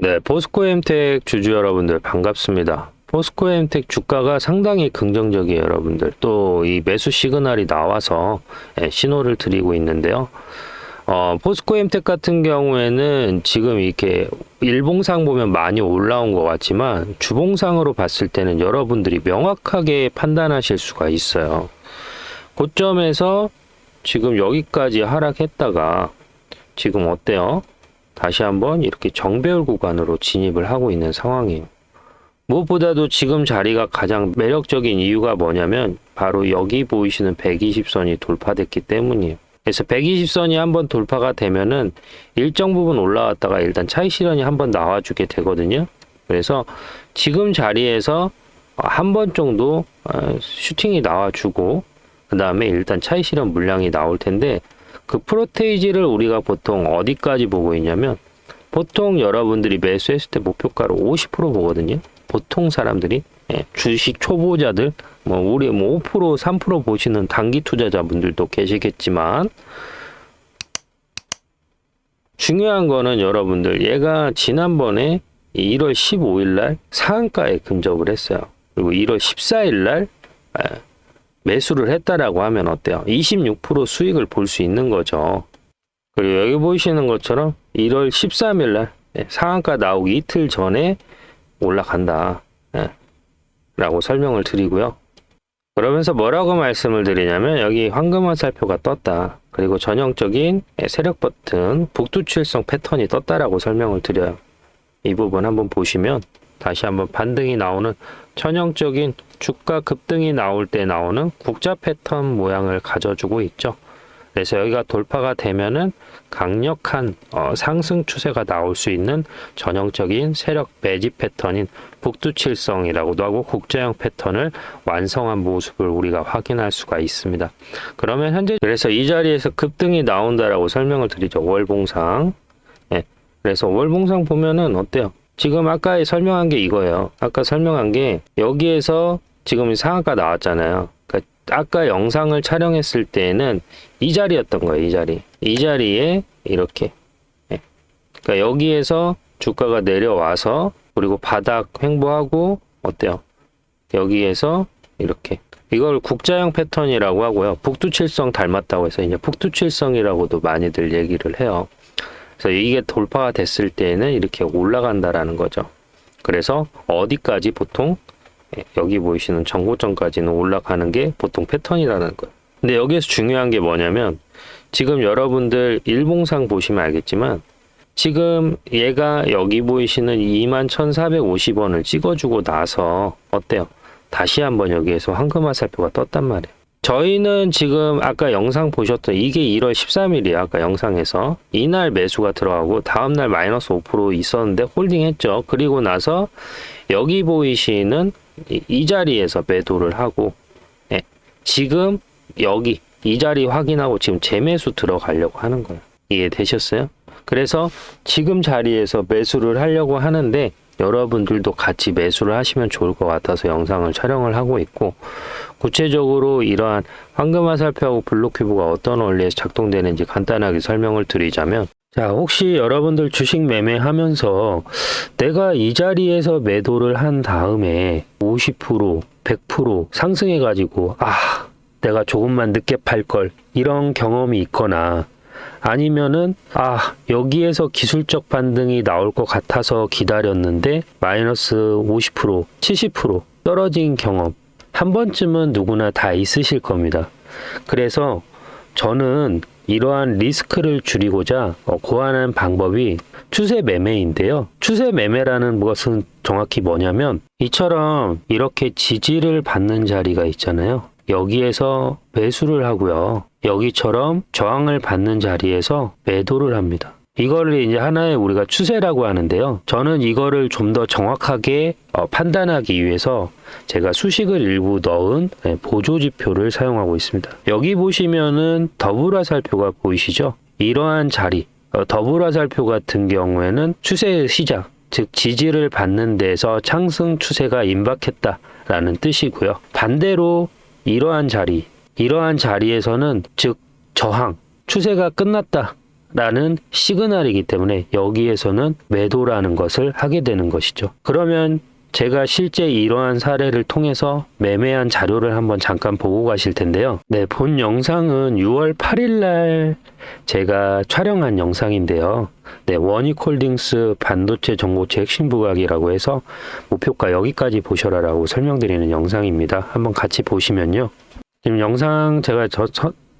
네, 포스코 엠텍 주주 여러분들 반갑습니다. 포스코 엠텍 주가가 상당히 긍정적이에요, 여러분들. 또 이 매수 시그널이 나와서 예, 신호를 드리고 있는데요. 어, 포스코 엠텍 같은 경우에는 지금 이렇게 일봉상 보면 많이 올라온 것 같지만 주봉상으로 봤을 때는 여러분들이 명확하게 판단하실 수가 있어요. 고점에서 지금 여기까지 하락했다가 지금 어때요? 다시 한번 이렇게 정배열 구간으로 진입을 하고 있는 상황이에요. 무엇보다도 지금 자리가 가장 매력적인 이유가 뭐냐면 바로 여기 보이시는 120선이 돌파됐기 때문이에요. 그래서 120선이 한번 돌파가 되면은 일정 부분 올라왔다가 일단 차익 실현이 한번 나와주게 되거든요. 그래서 지금 자리에서 한 번 정도 어, 슈팅이 나와주고 그 다음에 일단 차익 실현 물량이 나올 텐데 그 프로테이지를 우리가 보통 어디까지 보고 있냐면 보통 여러분들이 매수했을 때 목표가를 50% 보거든요. 보통 사람들이 예, 주식 초보자들 뭐 우리 뭐 5% 3% 보시는 단기 투자자분들도 계시겠지만 중요한 거는 여러분들 얘가 지난번에 이 1월 15일 날 상한가에 근접을 했어요. 그리고 1월 14일 날 예, 매수를 했다라고 하면 어때요? 26% 수익을 볼 수 있는 거죠. 그리고 여기 보이시는 것처럼 1월 13일 날 예, 상한가 나오기 이틀 전에 올라간다. 예, 라고 설명을 드리고요. 그러면서 뭐라고 말씀을 드리냐면 여기 황금 화살표가 떴다. 그리고 전형적인 예, 세력 버튼 북두칠성 패턴이 떴다라고 설명을 드려요. 이 부분 한번 보시면 다시 한번 반등이 나오는 전형적인 주가 급등이 나올 때 나오는 국자 패턴 모양을 가져주고 있죠. 그래서 여기가 돌파가 되면은 강력한 어, 상승 추세가 나올 수 있는 전형적인 세력 매집 패턴인 북두칠성이라고도 하고 국자형 패턴을 완성한 모습을 우리가 확인할 수가 있습니다. 그러면 현재 그래서 이 자리에서 급등이 나온다라고 설명을 드리죠. 월봉상. 예. 그래서 월봉상 보면은 어때요? 지금 아까 설명한 게 이거예요. 아까 설명한 게 여기에서 지금 상한가 나왔잖아요. 그러니까 아까 영상을 촬영했을 때는 이 자리였던 거예요. 이 자리. 이 자리에 이렇게. 예. 그러니까 여기에서 주가가 내려와서 그리고 바닥 횡보하고 어때요? 여기에서 이렇게. 이걸 국자형 패턴이라고 하고요. 북두칠성 닮았다고 해서 이제 북두칠성이라고도 많이들 얘기를 해요. 그래서 이게 돌파가 됐을 때는 이렇게 올라간다라는 거죠. 그래서 어디까지 보통 예, 여기 보이시는 정고점까지는 올라가는 게 보통 패턴이라는 거예요. 근데 여기에서 중요한 게 뭐냐면 지금 여러분들 일봉상 보시면 알겠지만 지금 얘가 여기 보이시는 21,450원을 찍어주고 나서 어때요? 다시 한번 여기에서 황금화 살표가 떴단 말이에요. 저희는 지금 아까 영상 보셨던 이게 1월 13일이에요. 아까 영상에서 이날 매수가 들어가고 다음날 마이너스 5% 있었는데 홀딩했죠. 그리고 나서 여기 보이시는 이, 이 자리에서 매도를 하고 예, 지금 여기 이 자리 확인하고 지금 재매수 들어가려고 하는 거예요. 이해되셨어요? 그래서 지금 자리에서 매수를 하려고 하는데 여러분들도 같이 매수를 하시면 좋을 것 같아서 영상을 촬영을 하고 있고 구체적으로 이러한 황금화살표하고 블록큐브가 어떤 원리에서 작동되는지 간단하게 설명을 드리자면 자 혹시 여러분들 주식 매매하면서 내가 이 자리에서 매도를 한 다음에 50% 100% 상승해 가지고 아 내가 조금만 늦게 팔 걸 이런 경험이 있거나 아니면은 아 여기에서 기술적 반등이 나올 것 같아서 기다렸는데 마이너스 50% 70% 떨어진 경험 한 번쯤은 누구나 다 있으실 겁니다. 그래서 저는 이러한 리스크를 줄이고자 어, 고안한 방법이 추세 매매인데요. 추세 매매라는 것은 정확히 뭐냐면 이처럼 이렇게 지지를 받는 자리가 있잖아요. 여기에서 매수를 하고요. 여기처럼 저항을 받는 자리에서 매도를 합니다. 이거를 이제 하나의 우리가 추세라고 하는데요. 저는 이거를 좀 더 정확하게 어, 판단하기 위해서 제가 수식을 일부 넣은 네, 보조 지표를 사용하고 있습니다. 여기 보시면은 더블화살표가 보이시죠? 이러한 자리, 어, 더블화살표 같은 경우에는 추세의 시작, 즉 지지를 받는 데서 상승 추세가 임박했다라는 뜻이고요. 반대로 이러한 자리, 이러한 자리에서는 즉 저항, 추세가 끝났다. 라는 시그널이기 때문에 여기에서는 매도라는 것을 하게 되는 것이죠. 그러면 제가 실제 이러한 사례를 통해서 매매한 자료를 한번 잠깐 보고 가실 텐데요. 네, 본 영상은 6월 8일 날 제가 촬영한 영상인데요. 네, 원익홀딩스 반도체 전고체 핵심 부각이라고 해서 목표가 여기까지 보셔라라고 설명드리는 영상입니다. 한번 같이 보시면요. 지금 영상 제가 저, 저-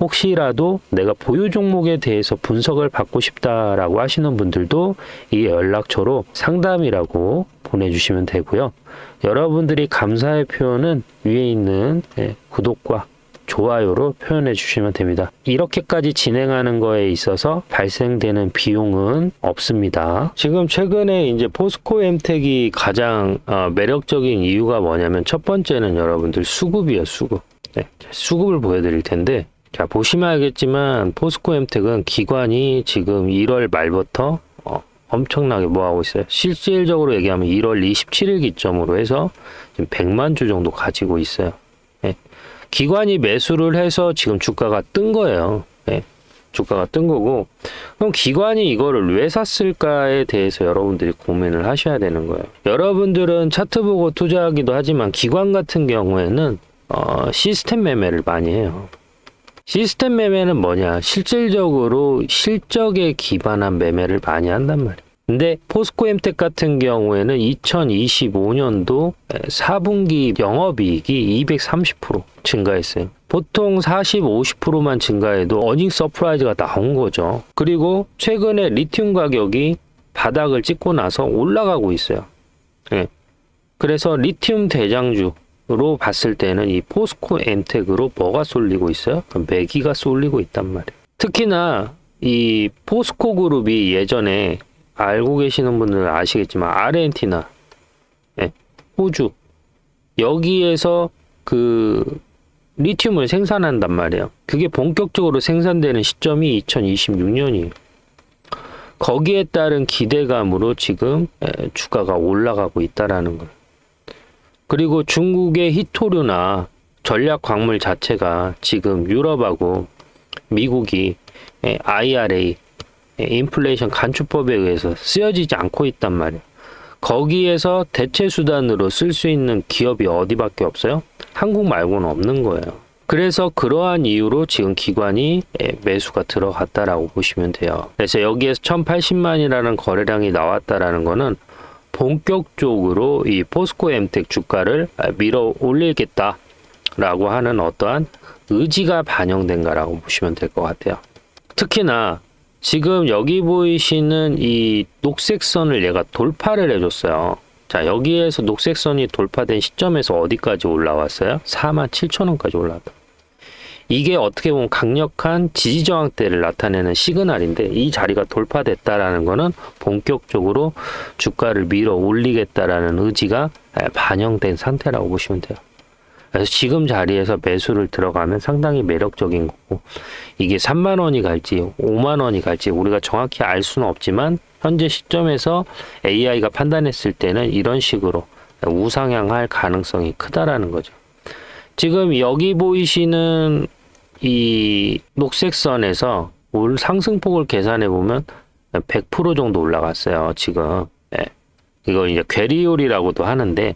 혹시라도 내가 보유 종목에 대해서 분석을 받고 싶다라고 하시는 분들도 이 연락처로 상담이라고 보내주시면 되고요. 여러분들이 감사의 표현은 위에 있는 예, 구독과 좋아요로 표현해 주시면 됩니다. 이렇게까지 진행하는 거에 있어서 발생되는 비용은 없습니다. 지금 최근에 이제 포스코 엠텍이 가장 어, 매력적인 이유가 뭐냐면 첫 번째는 여러분들 수급이에요, 수급. 네, 수급을 보여드릴 텐데 자 보시면 알겠지만 포스코 엠텍은 기관이 지금 1월 말부터 어, 엄청나게 뭐 하고 있어요. 실질적으로 얘기하면 1월 27일 기점으로 해서 지금 100만 주 정도 가지고 있어요. 예. 기관이 매수를 해서 지금 주가가 뜬 거예요. 예. 주가가 뜬 거고 그럼 기관이 이거를 왜 샀을까에 대해서 여러분들이 고민을 하셔야 되는 거예요. 여러분들은 차트 보고 투자하기도 하지만 기관 같은 경우에는 어, 시스템 매매를 많이 해요. 시스템 매매는 뭐냐? 실질적으로 실적에 기반한 매매를 많이 한단 말이에요. 근데 포스코 엠텍 같은 경우에는 2025년도 4분기 영업이익이 230% 증가했어요. 보통 40, 50%만 증가해도 어닝 서프라이즈가 나온 거죠. 그리고 최근에 리튬 가격이 바닥을 찍고 나서 올라가고 있어요. 예. 그래서 리튬 대장주 로 봤을 때는 이 포스코 엔텍으로 뭐가 쏠리고 있어요? 매기가 쏠리고 있단 말이에요. 특히나 이 포스코 그룹이 예전에 알고 계시는 분들은 아시겠지만 아르헨티나, 예, 호주 여기에서 그 리튬을 생산한단 말이에요. 그게 본격적으로 생산되는 시점이 2026년이에요. 거기에 따른 기대감으로 지금 에, 주가가 올라가고 있다라는 거예요. 그리고 중국의 히토류나 전략 광물 자체가 지금 유럽하고 미국이 에, IRA 에, 인플레이션 간주법에 의해서 쓰여지지 않고 있단 말이에요. 거기에서 대체 수단으로 쓸 수 있는 기업이 어디밖에 없어요? 한국 말고는 없는 거예요. 그래서 그러한 이유로 지금 기관이 에, 매수가 들어갔다라고 보시면 돼요. 그래서 여기에서 1080만이라는 거래량이 나왔다라는 거는 본격적으로 이 포스코 엠텍 주가를 아, 밀어 올리겠다라고 하는 어떠한 의지가 반영된가라고 보시면 될 것 같아요. 특히나 지금 여기 보이시는 이 녹색 선을 얘가 돌파를 해줬어요. 자, 여기에서 녹색 선이 돌파된 시점에서 어디까지 올라왔어요? 4만 7천 원까지 올라왔다. 이게 어떻게 보면 강력한 지지 저항대를 나타내는 시그널인데 이 자리가 돌파됐다라는 거는 본격적으로 주가를 밀어 올리겠다라는 의지가 반영된 상태라고 보시면 돼요. 그래서 지금 자리에서 매수를 들어가면 상당히 매력적인 거고 이게 3만 원이 갈지 5만 원이 갈지 우리가 정확히 알 수는 없지만 현재 시점에서 AI가 판단했을 때는 이런 식으로 우상향할 가능성이 크다라는 거죠. 지금 여기 보이시는 이 녹색선에서 올 상승폭을 계산해 보면 100% 정도 올라갔어요. 지금 예. 이거 이제 괴리올이라고도 하는데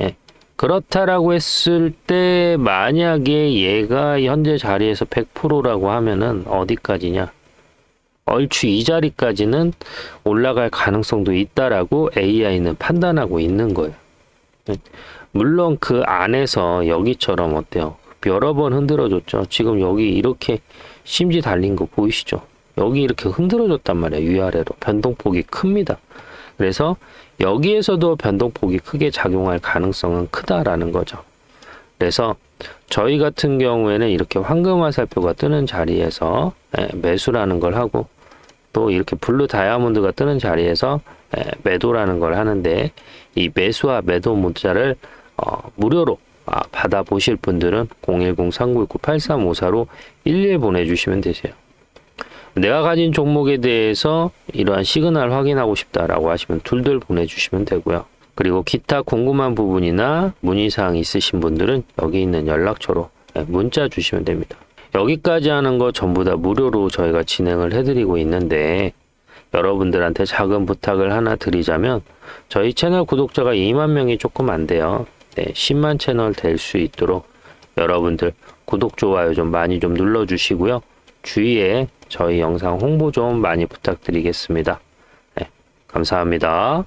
예. 그렇다라고 했을 때 만약에 얘가 현재 자리에서 100%라고 하면은 어디까지냐? 얼추 이 자리까지는 올라갈 가능성도 있다라고 AI는 판단하고 있는 거예요. 예. 물론 그 안에서 여기처럼 어때요? 여러 번 흔들어줬죠. 지금 여기 이렇게 심지 달린 거 보이시죠? 여기 이렇게 흔들어줬단 말이에요. 위아래로. 변동폭이 큽니다. 그래서 여기에서도 변동폭이 크게 작용할 가능성은 크다라는 거죠. 그래서 저희 같은 경우에는 이렇게 황금 화살표가 뜨는 자리에서 예, 매수라는 걸 하고 또 이렇게 블루 다이아몬드가 뜨는 자리에서 예, 매도라는 걸 하는데 이 매수와 매도 문자를 어, 무료로 아, 받아보실 분들은 010-3919-8354로 일일 보내주시면 되세요. 내가 가진 종목에 대해서 이러한 시그널 확인하고 싶다라고 하시면 둘둘 보내주시면 되고요. 그리고 기타 궁금한 부분이나 문의사항 있으신 분들은 여기 있는 연락처로 예, 문자 주시면 됩니다. 여기까지 하는 거 전부 다 무료로 저희가 진행을 해드리고 있는데 여러분들한테 작은 부탁을 하나 드리자면 저희 채널 구독자가 2만 명이 조금 안 돼요. 네, 10만 채널 될 수 있도록 여러분들 구독, 좋아요 좀 많이 좀 눌러주시고요. 주위에 저희 영상 홍보 좀 많이 부탁드리겠습니다. 네, 감사합니다.